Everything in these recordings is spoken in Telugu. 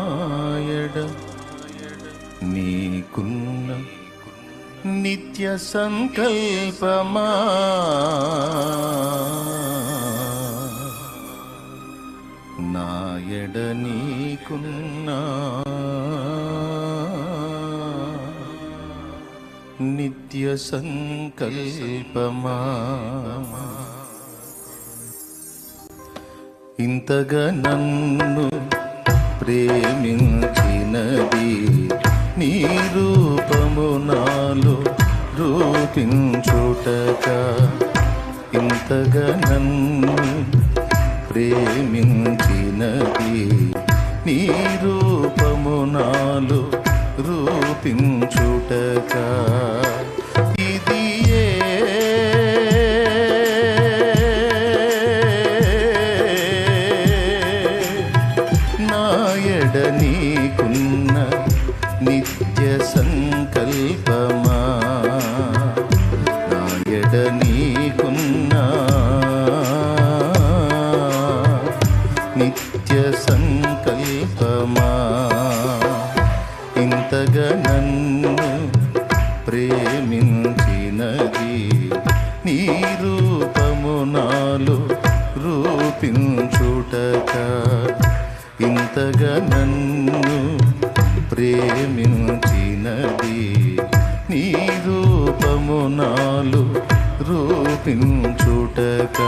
నాయడ నీకున్న నిత్య సంకల్పమా? నాయడ నీకున్న నిత్య సంకల్పమా? ఇంతగా నన్ను ప్రేమించినది నీ రూపము నాలో రూపించుటక. ఇంతగా నన్ను ప్రేమించినది నీ రూపము నాలో రూపించుటకా. ప్రేమించినది నీ రూపము నాలో రూపించుటక. ఇంతగా నన్ను ప్రేమించినది. నీ రూపము నాలో రూపించుటక.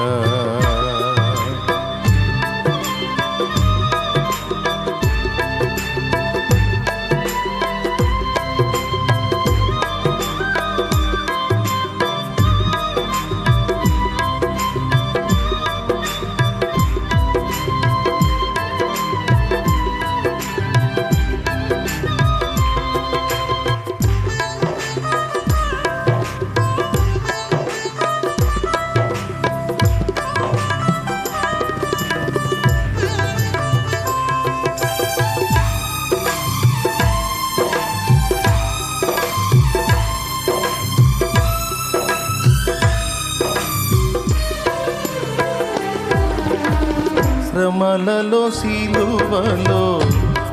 శ్రమలలో సిలువలో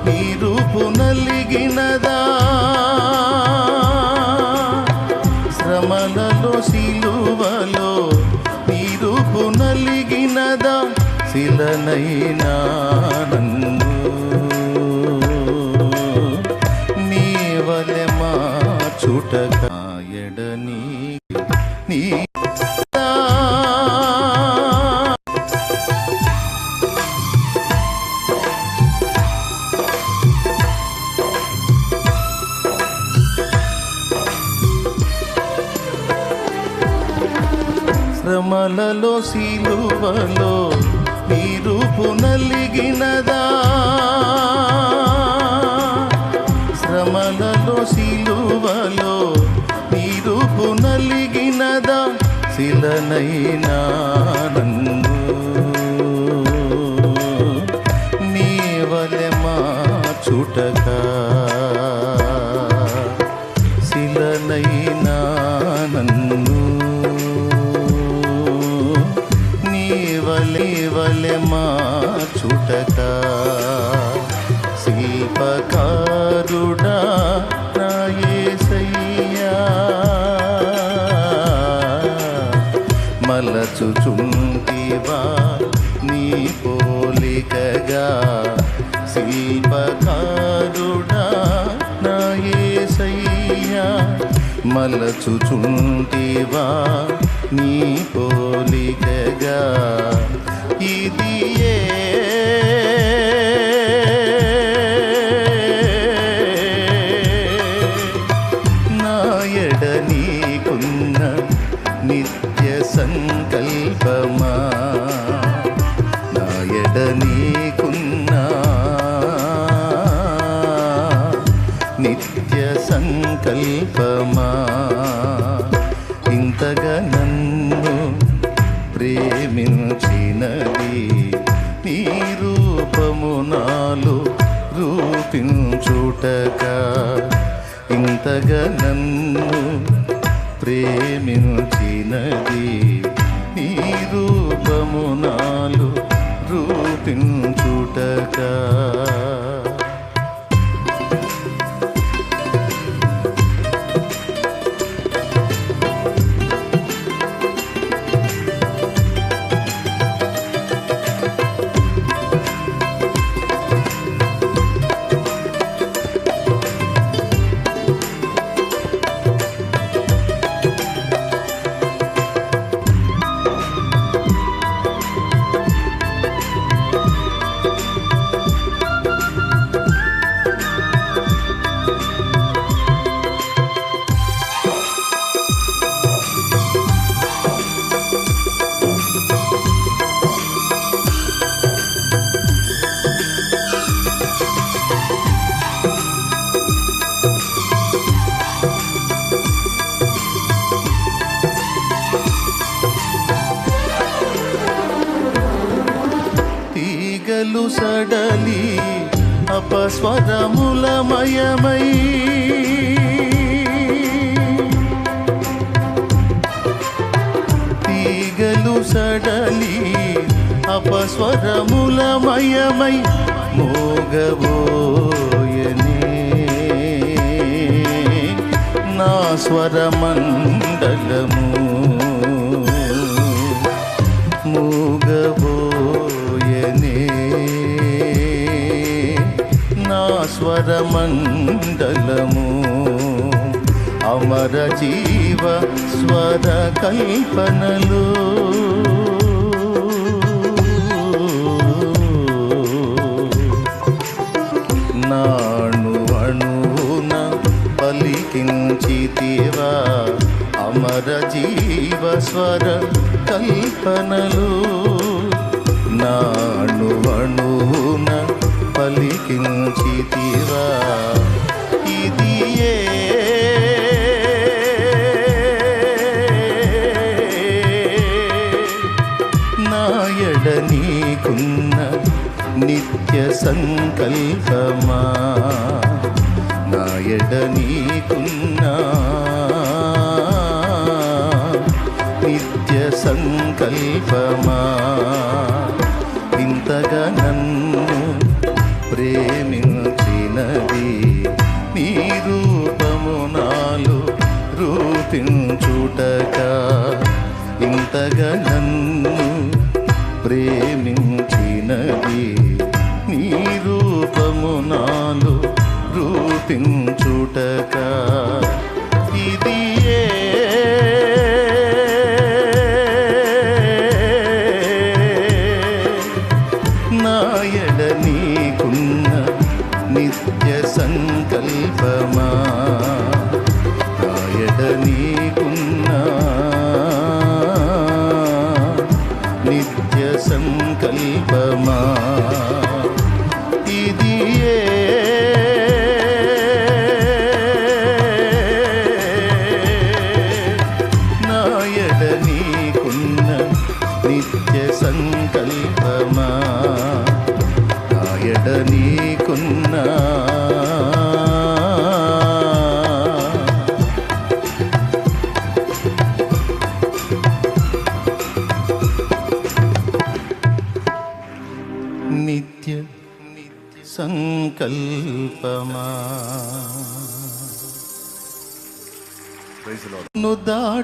నీరుపు నలిగినదా? శ్రమలలో సిలువలో నీరుపు నలిగినదా? శిలనైనా శ్రమలలో సిలువలో నీరుపు నలిగినదా? శ్రమలలో సిలువలో నీరుపు నలిగినదా? శిలనైనా నన్ను మా చుటకా శిలనైనా చుటక శిల్పకారుడా నా మలచుచుంటివా నీ పోలికగా. శిల్పకారుడా నా మలచుచుంటివా నీ పోలికగా. సంకల్పమా నాయడ నీకున్నా? నిత్య సంకల్పమా? ఇంతగా నన్ను ప్రేమించినది నీ రూపము నాలు రూపించుటక. ఇంతగా నన్ను ప్రేమించినది రూపమునాలు రూపించుటకా. నిన్ను సడలి అపస్వరములమయమై. తీగలు సడలి అపస్వరములమయమై మోగబోయనే. నా స్వరమంత స్వరమండలము అమర జీవ స్వర కల్పనలు. నాణు అణువున పలికించితివా అమర జీవ స్వర కల్పనలు. నాణు అణువున పలికించితివా ఇది ఏ? నాయడ నీకున్న నిత్య సంకల్పమా? నాయడ నీకున్న నిత్య సంకల్పమా? ఇంతగా రూపము రూపించుటక. ఇది నాయడ నీకున్న నిత్య సంకల్పమా? నాయడ నీకున్న నిత్య సంకల్పమా? సంకల్పమా? ను దాటి